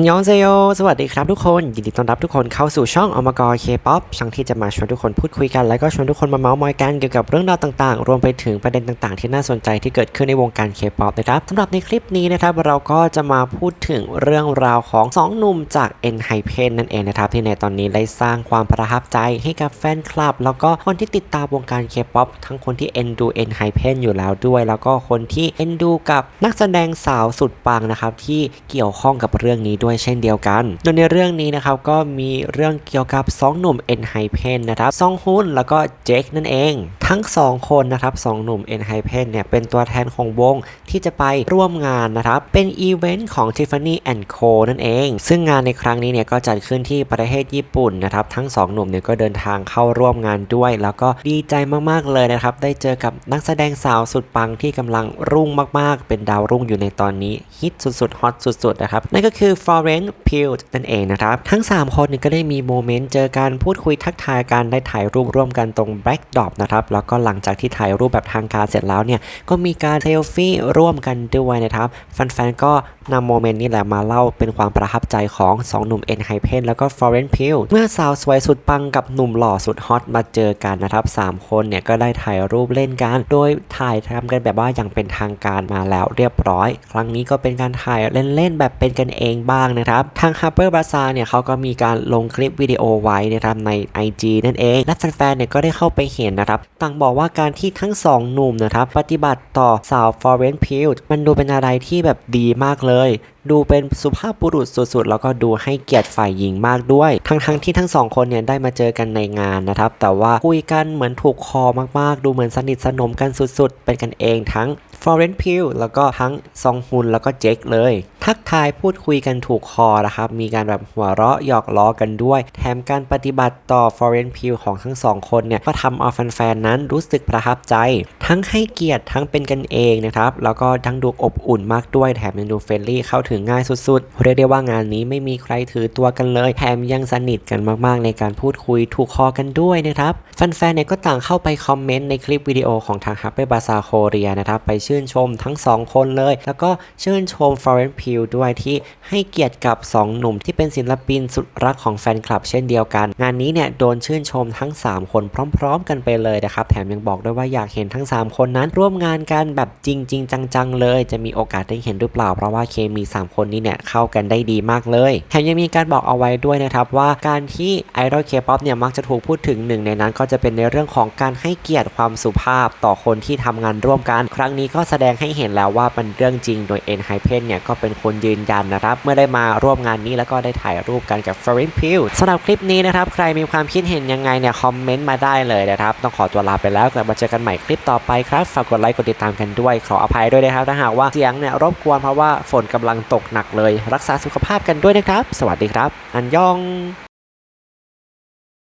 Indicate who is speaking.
Speaker 1: ฮันยองเซโย สวัสดีครับทุกคน ยินดีต้อนรับทุกคนเข้าสู่ช่องอมกรเคป๊อปช่องที่จะมาชวนทุกคนพูดคุยกัน แล้วก็ชวนทุกคนมาเมาส์มอยกันเกี่ยวกับเรื่องราวต่างๆ รวมไปถึงประเด็นต่างๆ ที่น่าสนใจที่เกิดขึ้นในวงการเคป๊อปนะครับสำหรับในคลิปนี้นะครับเราก็จะมาพูดถึงเรื่องราวของสองหนุ่มจากเอ็นไฮเพนนั่นเองนะครับที่ในตอนนี้ได้สร้างความประทับใจให้กับแฟนคลับ แล้วก็คนที่ติดตามวงการเคป๊อปทั้งคนที่เอ็นดูเอ็นไฮเพนอยู่แล้วด้วย แล้วก็คนที่เอ็นดูกับนักแสดงสาวสุดปังนะครับที่เกี่ยวข้องกับเรื่องนี้ด้วยเช่นเดียวกัน โดยในเรื่องนี้นะครับก็มีเรื่องเกี่ยวกับ 2 หนุ่มเอ็นไฮเพนนะครับซองฮุนแล้วก็เจคนั่นเอง ทั้ง 2 คนนะครับสองหนุ่มเอ็นไฮเพนเนี่ยเป็นตัวแทนของวงที่จะไปร่วมงานนะครับ เป็นอีเวนต์ของ Tiffany Co นั่นเอง ซึ่งงานในครั้งนี้เนี่ยก็จัดขึ้นที่ประเทศญี่ปุ่นนะครับ ทั้ง 2 หนุ่มเนี่ยก็เดินทางเข้าร่วมงานด้วย แล้วก็ดีใจมากๆเลยนะครับ ได้เจอกับนักแสดงสาวสุดปังที่กำลังรุ่งมากๆ เป็นดาวรุ่งอยู่ในตอนนี้ฮิตสุดๆฮอตสุดๆนะครับนั่นก็คือ Florence Pugh นั่นเองนะครับ ทั้ง 3 คนนี่ก็ได้มีโมเมนต์เจอกันพูดคุยทักทายกันได้ถ่ายรูปร่วมกันตรงแบ็กดรอปนะครับ แล้วก็หลังจากที่ถ่ายรูปแบบทางการเสร็จแล้วเนี่ย ก็มีการเซลฟี่ร่วมกันด้วยนะครับแฟนๆก็นำโมเมนต์นี้แหละมาเล่าเป็นความประทับใจของ 2 หนุ่มเอ็นไฮเพนแล้วก็ฟลอเรนซ์พิลเมื่อสาวสวยสุดปังกับหนุ่มหล่อสุดฮอตมาเจอกันนะครับ 3 คนเนี่ยก็ได้ถ่ายรูปเล่นกัน โดยถ่ายทำกันแบบว่าอย่างเป็นทางการมาแล้วเรียบร้อย ครั้งนี้ก็เป็นการถ่ายเล่นๆแบบเป็นกันเองบ้างนะครับ ทาง Harper Bazaar เนี่ยเขาก็มีการลงคลิปวิดีโอไว้นะครับใน IG นั่นเอง และแฟนๆ เนี่ยก็ได้เข้าไปเห็นนะครับ ต่างบอกว่าการที่ทั้งสองหนุ่มนะครับ ปฏิบัติต่อสาวฟอร์เรนพิลมันดูเป็นอะไรที่แบบดีมากเลย ดูเป็นสุภาพบุรุษสุดๆ แล้วก็ดูให้เกียรติฝ่ายหญิงมากด้วย ทั้งๆที่ทั้งสองคนเนี่ยได้มาเจอกันในงานนะครับ แต่ว่าคุยกันเหมือนถูกคอมากๆ ดูเหมือนสนิทสนมกันสุดๆ เป็นกันเองทั้ง ฟลอเรนพิวแล้วก็ทั้งซองฮุนแล้วก็เจคเลย ทักทายพูดคุยกันถูกคอนะครับ มีการแบบหัวเราะหยอกล้อกันด้วย แถมการปฏิบัติต่อฟ o เรนพิวของทั้งสองคนเนี่ย ก็ทำเอาแฟนๆนั้นรู้สึกประทับใจ ทั้งให้เกียรติทั้งเป็นกันเองนะครับ แล้วก็ทั้งดูอบอุ่นมากด้วยแถมยังดูเฟรนลี่เข้าถึงง่ายสุดๆ เรียกได้ว่างานนี้ไม่มีใครถือตัวกันเลย แถมยังสนิทกันมากๆ ในการพูดคุยถูกคอกันด้วยนะครับ แฟนๆเนี่ยก็ต่างเข้าไปคอมเมนต์ในคลิปวิดีโอของทาง h a p p y b a z a r Korea นะครับ ไปชื่นชมทั้ง 2 คนเลย แล้วก็ชื่นชม Florence Pugh ด้วยที่ให้เกียรติกับ 2 หนุ่มที่เป็นศิลปินสุดรักของแฟนคลับ เช่นเดียวกัน งานนี้เนี่ยโดนชื่นชมทั้ง 3 คนพร้อม ๆ กันไปเลยนะครับแถมยังบอกด้วยว่าอยากเห็นทั้ง3คนนั้นร่วมงานกันแบบจริงๆจังๆ เลย จะมีโอกาสได้เห็นหรือเปล่า เพราะว่าเคมี 3 คนนี้เนี่ยเข้ากันได้ดีมากเลยแถมยังมีการบอกเอาไว้ด้วยนะครับว่าการที่ไอดอลเคป๊อปเนี่ยมักจะถูกพูดถึงหนึ่งในนั้น ก็จะเป็นในเรื่องของการให้เกียรติความสุภาพต่อคนที่ทำงานร่วมกัน ครั้งนี้ก็แสดงให้เห็นแล้วว่าเป็นเรื่องจริงโดยเอ็นไฮเพนเนี่ยก็เป็นคนยืนยันนะครับเมื่อได้มาร่วมงานนี้แล้วก็ได้ถ่ายรูปกันกับฟรินพิวสำหรับคลิปนี้นะครับใครมีความคิดเห็นยังไงเนี่ยคอมเมนต์มาได้เลยนะครับต้องขอตัวลาไปแล้วกลับมาเจอกันใหม่คลิปต่อไปไปครับ ฝากกดไลค์ กดติดตามกันด้วย ขออภัยด้วยนะครับ ถ้าหากว่าเสียงเนี่ยรบกวนเพราะว่าฝนกำลังตกหนักเลย รักษาสุขภาพกันด้วยนะครับ สวัสดีครับ อันยอง